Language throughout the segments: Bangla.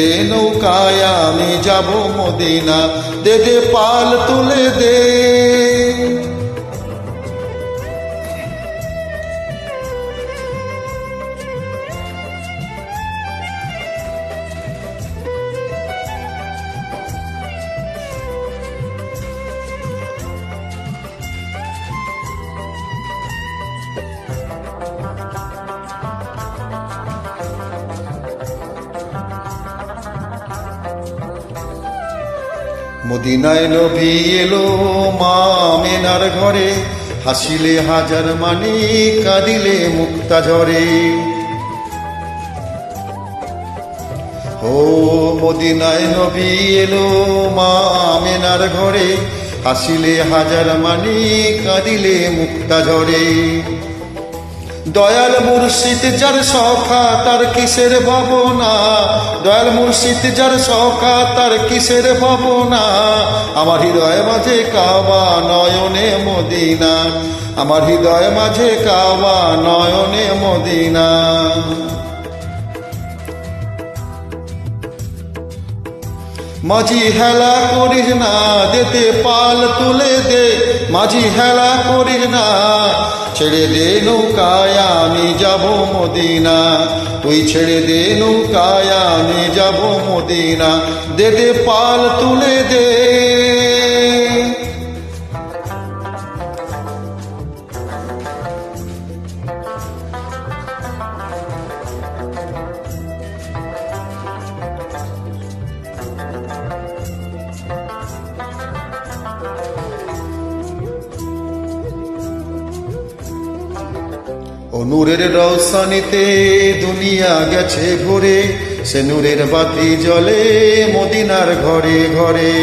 দে নৌকায় আমি যাব মদিনা দে দে পাল তুলে দে মদিনায় নবী এলো মা মেনার ঘরে, হাসিলে হাজার মানি, কাঁদিলে মুক্তা ঝরে। ও মদিনায় নবী এলো মা মেনার ঘরে, হাসিলে হাজার মানি, কাঁদিলে মুক্তা ঝরে। দয়াল মুর্শিদ যার সখা, তার কিসের ভাবনা? দয়াল মুর্শিদ যার সখা, তার কিসের ভাবনা? আমার হৃদয় মাঝে কাবা, নয়নে মদিনা। আমার হৃদয় মাঝে কাবা, নয়নে মদিনা। মাঝি হেলা করিস না, দেতে পাল তুলে দে। মাঝি হেলা করিস না ছেড়ে দে নৌকায় আমি যাব মদিনা। তুই ছেড়ে দে নৌকায় আমি যাব মদিনা। দে দে পাল তুলে দে। ও নূরের রৌশনীতে দুনিয়া গেছে ভরে। সে নূরের বাতি জ্বলে মদিনার ঘরে ঘরে।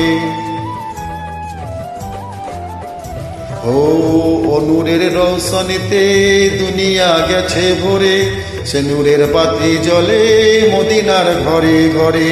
ও ও নূরের রৌশনীতে দুনিয়া গেছে ভরে। সে নূরের বাতি জ্বলে মদিনার ঘরে ঘরে।